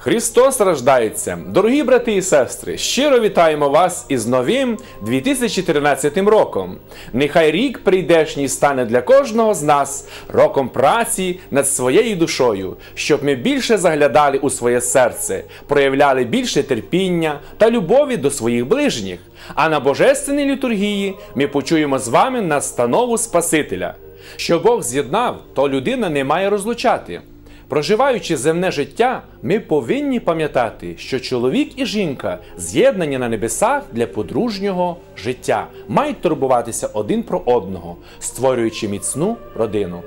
Христос рождається! Дорогі брати і сестри! Щиро вітаємо вас із новим 2013 роком. Нехай рік прийдешній стане для кожного з нас роком праці над своєю душою, щоб ми більше заглядали у своє серце, проявляли більше терпіння та любові до своїх ближніх. А на божественній літургії ми почуємо з вами настанову Спасителя. Що Бог з'єднав, то людина не має розлучати. Проживаючи земне життя, ми повинні пам'ятати, що чоловік і жінка з'єднані на небесах для подружнього життя, мають турбуватися один про одного, створюючи міцну родину.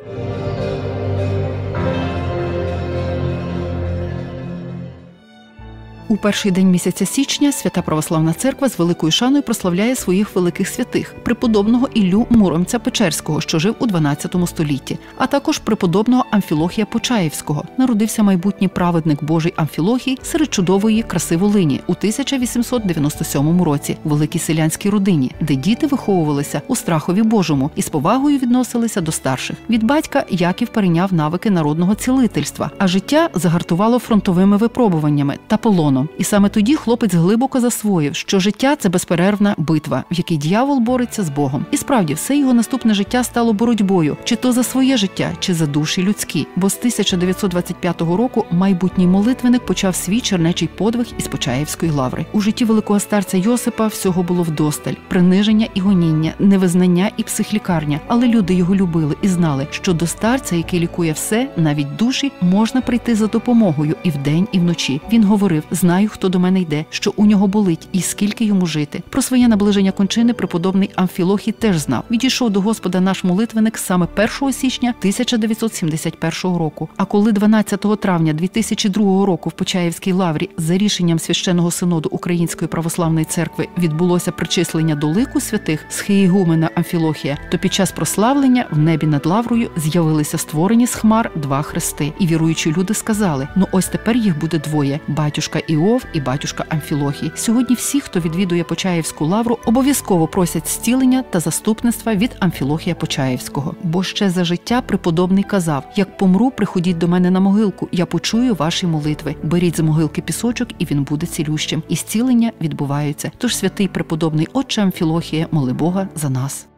У перший день місяця січня свята православна церква з великою шаною прославляє своїх великих святих преподобного Іллю Муромця Печерського, що жив у 12 столітті, а також преподобного Амфілохія Почаївського. Народився майбутній праведник Божий Амфілохій серед чудової краси Волині у 1897 році у великій селянській родині, де діти виховувалися у страхові Божому і з повагою відносилися до старших. Від батька Яків перейняв навики народного цілительства, а життя загартувало фронтовими випробуваннями та полоном. І саме тоді хлопець глибоко засвоїв, що життя це безперервна битва, в якій дьявол бореться з Богом. І справді все його наступне життя стало боротьбою, чи то за своє життя, чи за душі людські. Бо з 1925 року майбутній молитвеник почав свій чернечий подвиг із Почаївської лаври. У житті великого старця Йосипа всього було вдосталь: приниження і гоніння, невизнання і психлікарня. Але люди його любили і знали, що до старця, який лікує все, навіть душі, можна прийти за допомогою і вдень, і вночі. Він говорив: знаю, хто до мене йде, що у нього болить, і скільки йому жити. Про своє наближення кончини преподобний Амфілохій теж знав. Відійшов до Господа наш молитвеник саме 1 січня 1971 року. А коли 12 травня 2002 року в Почаївській лаврі за рішенням священного синоду Української православної церкви відбулося причислення до лику святих схиєгумена Амфілохія, то під час прославлення в небі над лаврою з'явилися створені з хмар два хрести, і віруючі люди сказали: ну ось тепер їх буде двоє: батюшка Іов і батюшка Амфілохій. Сьогодні всі, хто відвідує Почаївську лавру, обов'язково просять зцілення та заступництва від Амфілохія Почаївського. Бо ще за життя преподобний казав: як помру, приходіть до мене на могилку, я почую ваші молитви. Беріть з могилки пісочок, і він буде цілющим. І зцілення відбуваються. Тож святий преподобний отче Амфілохія, моли Бога за нас.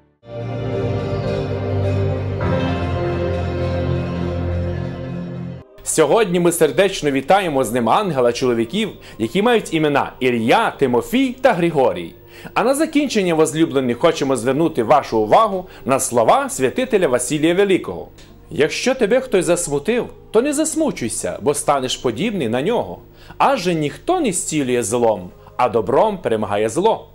Сьогодні ми сердечно вітаємо з ним ангела чоловіків, які мають імена Ілля, Тимофій та Григорій. А на закінчення возлюблені хочемо звернути вашу увагу на слова святителя Василія Великого. Якщо тебе хтось засмутив, то не засмучуйся, бо станеш подібний на нього. Адже ніхто не зцілює злом, а добром перемагає зло.